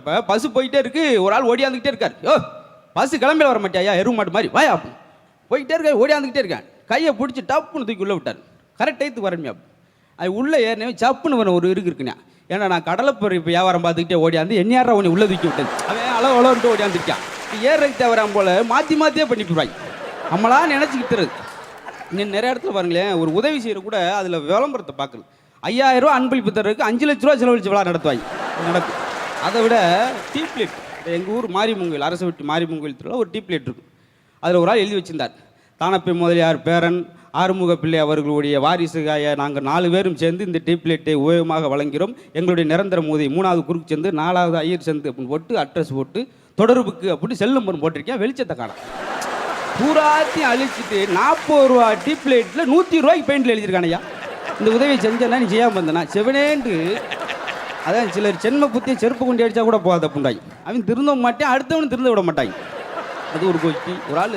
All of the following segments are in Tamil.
இப்போ பஸ் போயிட்டே இருக்கு. ஒரு ஆள் ஓடியாந்துக்கிட்டே இருக்கார். யோ பஸ் கிளம்பில வர மாட்டியா? எருவு மாட்டு மாதிரி. வாயா போயிட்டே இருக்க ஓடியாந்துக்கிட்டே இருக்கேன் கையை பிடிச்சி டப்புன்னு தூக்கி உள்ளே விட்டார். கரெக்ட் டைத்துக்கு வரமியா அது உள்ளே ஏறினவே சப்புன்னு ஒரு இருக்கு இருக்குண்ணா. ஏன்னா நான் கடலைப்பொரு இப்போ வியாபாரம் பார்த்துக்கிட்டே ஓடியாந்து என்னையாரா உன்னை உள்ளே தூக்கி விட்டேன் அவன் அளவு அளவுன்ட்டு ஓடியாந்துருக்கான். ஏறதுக்கு தேவரான் போல மாற்றி மாற்றியே பண்ணி நம்மளா நினச்சிக்கிட்டு இன்னும் நிறைய இடத்துல பாருங்களேன் ஒரு உதவி செய்கிற கூட அதில் விளம்பரத்தை பார்க்கல ஐயாயிரம் ரூபா அன்பளிப்பு தர்றதுக்கு அஞ்சு லட்ச ரூபா செலவழிச்சு விழா நடத்துவாங்க நடக்கும் அதை விட டீப்ளேட் எங்கள் ஊர் மாரிமங்கோயில் அரசு விட்டு மாரிமங்கோயில் திருவிழா ஒரு டீப்ளேட் இருக்கும். அதில் ஒரு ஆள் எழுதி வச்சிருந்தார். தானப்பை முதலியார் பேரன் ஆறுமுக பிள்ளை அவர்களுடைய வாரிசுகாய நாங்கள் நாலு பேரும் சேர்ந்து இந்த டீப்ளேட்டை உபயோகமாக வழங்கிறோம் எங்களுடைய நிரந்தர மோதி மூணாவது குறுக்கு சேர்ந்து நாலாவது ஐயர் சேர்ந்து அப்படின்னு போட்டு அட்ரஸ் போட்டு தொடர்புக்கு அப்படி செல் நம்பர் போட்டிருக்கேன் வெளிச்சத்தை காணோம். பூராத்தையும் அழிச்சிட்டு நாற்பது ரூபா டீப்ளேட்டில் நூற்றி ரூபாய்க்கு பெயிண்டில் எழுதியிருக்கானையா இந்த உதவியை செஞ்சேன்னா நீ செய்யாமல் வந்தேன்னா செவனேண்டு அதான் சிலர் சென்ம புத்தி செருப்பு கொண்டு அடித்தா கூட போகாத புண்டாய். அவன் திருந்த மாட்டேன் அடுத்தவனும் திருந்த விட மாட்டாங்க அது ஒரு கோஷ்டி ஒரு ஆள்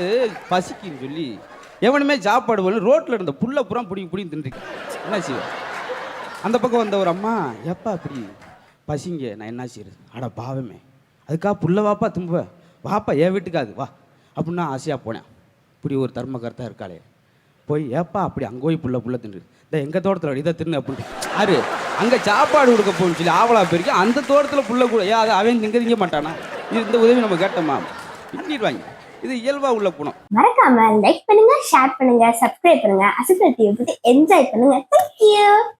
பசிக்குன்னு சொல்லி எவனுமே சாப்பாடு போல ரோட்டில் இருந்த புல்லை புறா பிடிங்க பிடிங்க தின்றுருக்கேன் என்ன செய்வேன் அந்த பக்கம் வந்த ஒரு அம்மா எப்பா அப்படி பசிங்க? நான் என்ன செய்யறது அட பாவமே. அதுக்காக புல்ல வாப்பா தும்ப வாப்பா என் வீட்டுக்காது வா. அப்படின்னு நான் ஆசையாக போனேன். இப்படி ஒரு தர்மகர்த்தா இருக்காளே. போய் ஏப்பா அப்படி அங்கே போய் புள்ள புள்ள தின்று இந்த எங்கள் தோட்டத்தில் இதை தின்னு அப்படின்ட்டு ஆறு அங்கே சாப்பாடு கொடுக்க போகணும்னு சொல்லி ஆவலா போயிருக்கேன் அந்த தோட்டத்தில் புள்ள கூட ஏன் அதை அவன் திங்க திங்க மாட்டானா? இது இந்த உதவி நம்ம கேட்டோமா? பின்னிடுவாங்க இது இயல்பாக உள்ள போனோம் மறக்காம லைக் பண்ணுங்க ஷேர் பண்ணுங்க சப்ஸ்கிரைப் பண்ணுங்க. அசுத்தல் டிவி பத்தி என்ஜாய் பண்ணுங்க. Thank you